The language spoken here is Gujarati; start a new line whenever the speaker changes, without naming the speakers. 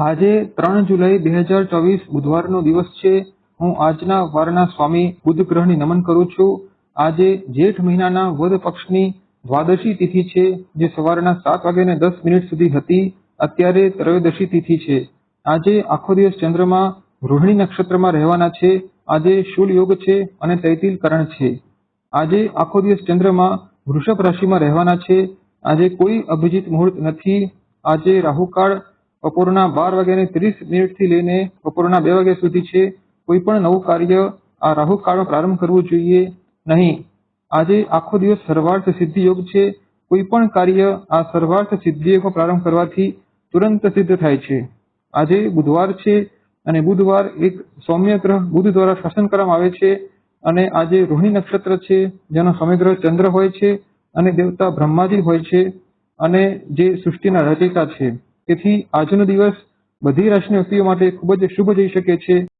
આજે ત્રણ જુલાઈ બે હજાર ચોવીસ બુધવારનો દિવસ છે. હું આજના વારના સ્વામી બુધ ગ્રહને નમન કરું છું. આજે જેઠ મહિનાના વદ પક્ષની દ્વાદશી તિથિ છે, જે સવારના સાત વાગ્યાને દસ મિનિટ સુધી હતી. અત્યારે ત્રયોદશી તિથિ છે. આજે આખો દિવસ ચંદ્રમા રોહિણી નક્ષત્રમાં રહેવાના છે. આજે શુલ યોગ છે અને તૈતિલ કરણ છે. આજે આખો દિવસ ચંદ્રમા વૃષભ રાશિમાં રહેવાના છે. આજે કોઈ અભિજીત મુહૂર્ત નથી. આજે રાહુકાળ બપોરના બાર વાગ્યાને ત્રીસ મિનિટથી લઈને બપોરના બે વાગ્યા સુધી છે. કોઈ પણ નવું કાર્ય આ રાહુકાળમાં પ્રારંભ કરવું જોઈએ નહીં. આજે આખો દિવસ સર્વાર્થ સિદ્ધિ યોગ છે. કોઈ પણ કાર્ય આ સર્વાર્થ સિદ્ધિ યોગમાં પ્રારંભ કરવાથી તુરંત સિદ્ધ થાય છે. આજે બુધવાર છે અને બુધવાર એક સૌમ્ય ગ્રહ બુધ દ્વારા શાસન કરવામાં આવે છે અને આજે રોહિણી નક્ષત્ર છે, જેનો સૌમ્ય ચંદ્ર હોય છે અને દેવતા બ્રહ્માજી હોય છે અને જે સૃષ્ટિના રચયિતા છે. તેથી આજનો દિવસ બધી રાશિના વ્યક્તિઓ માટે ખૂબ જ શુભ જઈ શકે છે.